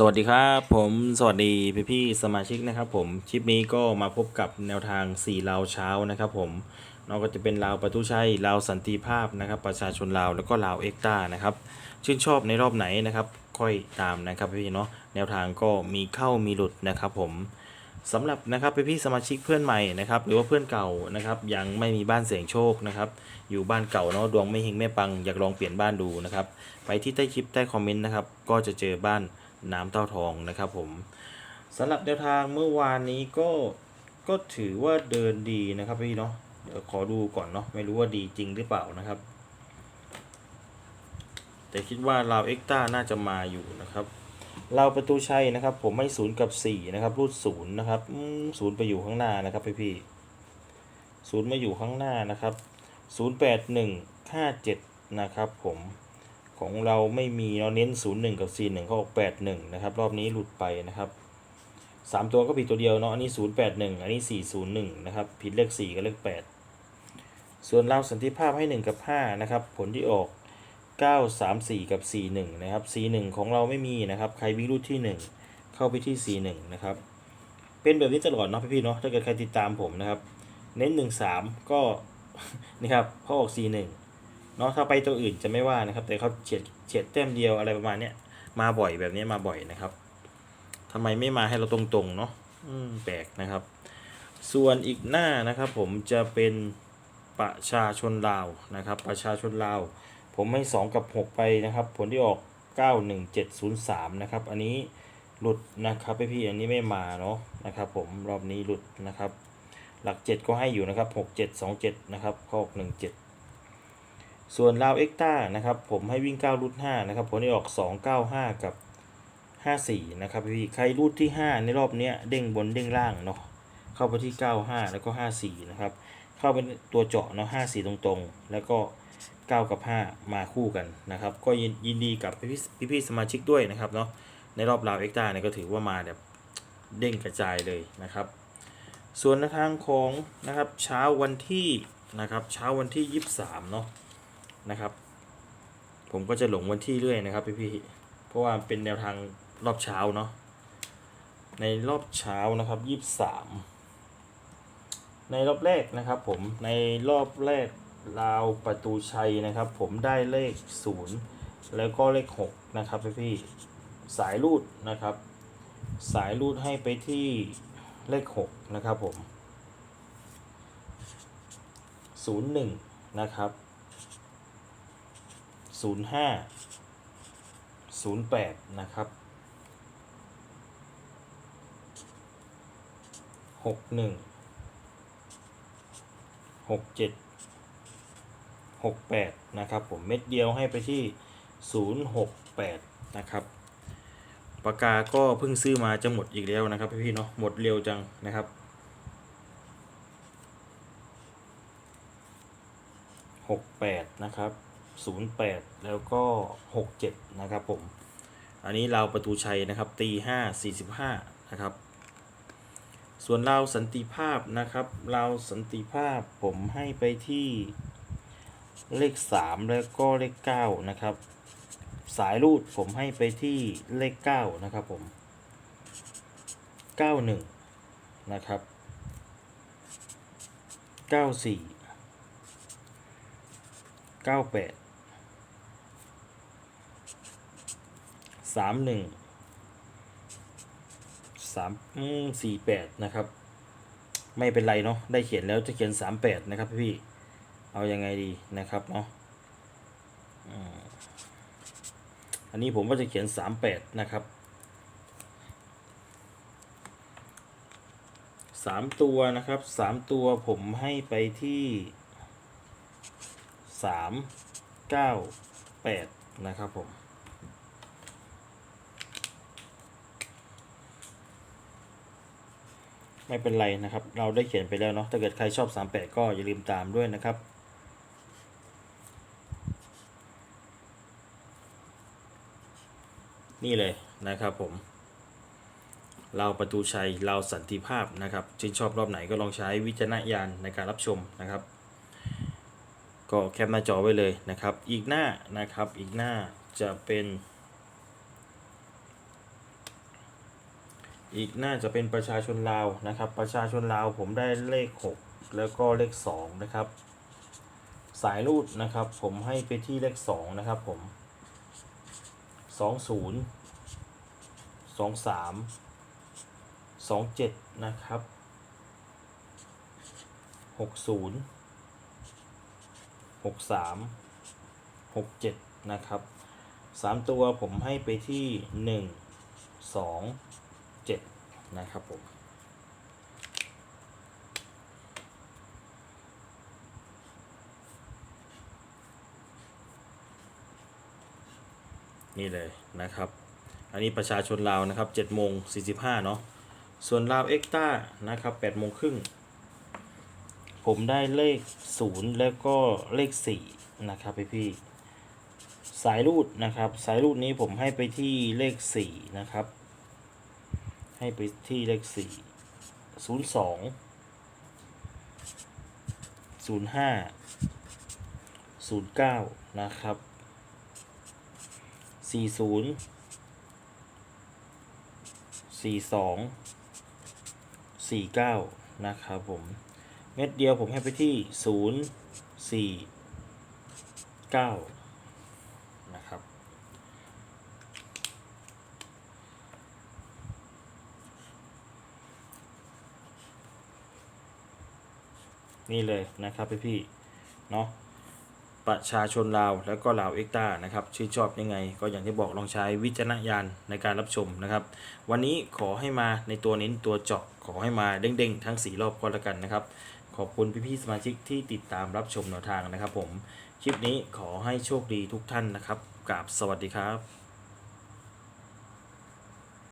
สวัสดีครับผมสวัสดีพี่พี่สมาชิกนะครับผมคลิปนี้ก็มาพบกับแนวทาง4ลาวเช้านะครับผมนอกก็จะเป็นลาวประตูชัยลาวสันติภาพนะครับประชาชนลาวแล้วก็ลาวเอ็กตานะครับชื่นชอบในรอบไหนนะครับค่อยตามนะครับพี่เนาะแนวทางก็มีเข้ามีหลุดนะครับผมสำหรับนะครับพี่พี่สมาชิกเพื่อนใหม่นะครับหรือว่าเพื่อนเก่านะครับยังไม่มีบ้านเสี่ยงโชคนะครับอยู่บ้านเก่าเนาะดวงไม่เฮงไม่ปังอยากลองเปลี่ยนบ้านดูนะครับไปที่ใต้คลิปใต้คอมเมนต์นะครับก็จะเจอบ้าน น้ำเต้าทองนะครับผมสำหรับแนวทางเมื่อวานนี้ก็ก็ถือว่าเดินดีนะครับพี่เนาะเดี๋ยวขอดูก่อนเนาะไม่รู้ว่าดีจริงหรือเปล่านะครับ แต่คิดว่าเราเอ็กต้าน่าจะมาอยู่นะครับเราประตูชัยนะครับ ผมไม่ศูนย์กับสี่นะครับรูดศูนย์นะครับศูนย์ไปอยู่ข้างหน้านะครับพี่พี่ศูนย์มาอยู่ข้างหน้านะครับศูนย์แปดหนึ่งห้าเจ็ดนะครับผม ของเราไม่มีเราเน้น 0 1 กับ 4 1เขาออก8 1 นะครับ รอบนี้หลุดไปนะครับ 3 ตัวก็ผิดตัวเดียวเนาะ อันนี้ 0 8 1 อันนี้ 4 0 1 นะครับ ผิดเลข 4 กับเลข 8 ส่วนเราสันติภาพให้ 1 กับ 5 นะครับ ผลที่ออก 9 3 4 กับ 4 1 นะครับ 4 1 ของเราไม่มีนะครับ ใครวิ่งรูดที่ 1 เข้าไปที่ 4 1 นะครับ เป็นแบบนี้ตลอดเนาะพี่ๆเนาะ ถ้าเกิดใครติดตามผมนะครับ เน้น 1 3 ก็ นี่ครับเขาออก 4 1 เนาะถ้าไปตัวอื่นจะไม่ว่านะครับ แต่เขาเฉียดเฉียดแต้มเดียวอะไรประมาณเนี้ยมาบ่อยแบบนี้มาบ่อยนะครับทำไมไม่มาให้เราตรงๆเนาะอืมแปลกนะครับ ส่วนอีกหน้านะครับ ผมจะเป็นประชาชนลาวนะครับ ประชาชนลาว ผมให้ 2 กับ 6 ไปนะครับ ผลที่ออก 91703 นะครับ อันนี้หลุดนะครับพี่ๆอันนี้ไม่มาเนาะนะครับ ผมรอบนี้หลุดนะครับ หลัก 7 ก็ให้อยู่นะครับ 6727 นะครับข้อ617 ส่วนลาวเอ็กต้านะครับ ผมให้วิ่ง9รูด5นะครับ ผลที่ออก 2 9 5 กับ 54 นะครับพี่ใครรูดที่ 5 ในรอบเนี้ยเด้งบนเด้งล่างเนาะเข้าไปที่ 95 แล้วก็ 54 นะครับ เข้าเป็นตัวเจาะเนาะ54 ตรงๆ แล้วก็ 9 กับ 5 มาคู่กันนะครับ ก็ยินดีกับพี่พี่พี่ๆสมาชิกด้วยนะครับเนาะในรอบลาวเอ็กต้าเนี่ยก็ถือว่ามาแบบเด้งกระจายเลยนะครับ ส่วนในทางของนะครับเช้าวันที่นะครับเช้าวันที่ 23 เนาะ นะครับ ผมก็จะหลงวันที่เรื่อยนะครับพี่พี่เพราะว่าเป็นแนวทางรอบเช้าเนาะในรอบเช้านะครับยี่สามในรอบแรกนะครับผมในรอบแรกราวประตูชัยนะครับ ผมได้เลขศูนย์แล้วก็เลขหกนะครับพี่พี่สายรูดนะครับ สายรูดให้ไปที่เลขหกนะครับผมศูนย์หนึ่งนะครับ ศูนย์ห้าศูนย์แปดนะครับหกหนึ่งหกเจ็ดหกแปดนะครับผมเม็ดเดียวให้ไปที่ศูนย์หกแปดนะครับปากกาก็เพิ่งซื้อมาจะหมดอีกแล้วนะครับพี่ๆเนาะหมดเร็วจังนะครับหกแปดนะครับ 08 แล้วก็ 67 นะครับผม อันนี้เราประตูชัยนะครับตี5 45 นะครับ ส่วนเราสันติภาพนะครับ เราสันติภาพผมให้ไปที่เลข 3 แล้วก็เลข 9 นะครับ สายรูดผมให้ไปที่เลข 9 นะครับผม 91 นะครับ 94 98 สามหนึ่งสามสี่แปดนะครับ ไม่เป็นไรเนาะได้เขียนแล้วจะเขียนสามแปดนะครับพี่เอายังไงดีนะครับเนาะอันนี้ผมก็จะเขียนสามแปดนะครับสามตัวนะครับสามตัวผมให้ไปที่สามเก้าแปดนะครับผม ไม่เป็นไรนะครับ เราได้เขียนไปแล้วเนาะถ้าเกิดใครชอบ 38 ก็อย่าลืมตามด้วยนะครับนี่เลยนะครับผม เราประตูชัยเราสันติภาพนะครับชื่นชอบรอบไหนก็ลองใช้วิจารณญาณในการรับชมนะครับ ก็แคปหน้าจอไว้เลยนะครับ อีกหน้านะครับอีกหน้าจะเป็น อีกน่าจะเป็นประชาชนลาวนะครับ ประชาชนลาวผมได้เลข 6 แล้วก็เลข 2 นะครับ สายรูดนะครับ ผมให้ไปที่เลข 2 นะครับผม 20 23 27 นะครับ 60 63 67 นะครับสามตัวผมให้ไปที่หนึ่งสอง เจ็ดนะครับผมนี่เลยนะครับ อันนี้ประชาชนลาวนะครับ7โมง45 เนาะ ส่วนลาวเอ็กต้านะครับ8โมงครึ่ง ผมได้เลข 0 แล้วก็เลข 4 นะครับพี่พี่ สายรูดนะครับ สายรูดนี้ผมให้ไปที่เลข 4 นะครับ ให้ไปที่เลข4 02 05 09นะครับ40 42 49นะครับผม เม็ดเดียวผมให้ไปที่0 4 9 นะครับ นี่เลยนะครับพี่พี่เนาะประชาชนลาวแล้วก็ลาวเอ็กต้านะครับชื่นชอบยังไง ก็อย่างที่บอกลองใช้วิจารณญาณในการรับชมนะครับ วันนี้ขอให้มาในตัวเน้นตัวเจาะขอให้มาเด้งๆ ทั้ง 4 รอบก็แล้วกันนะครับ ขอบคุณพี่ๆสมาชิกที่ติดตามรับชมแนวทางนะครับผม คลิปนี้ขอให้โชคดีทุกท่านนะครับกราบสวัสดีครับ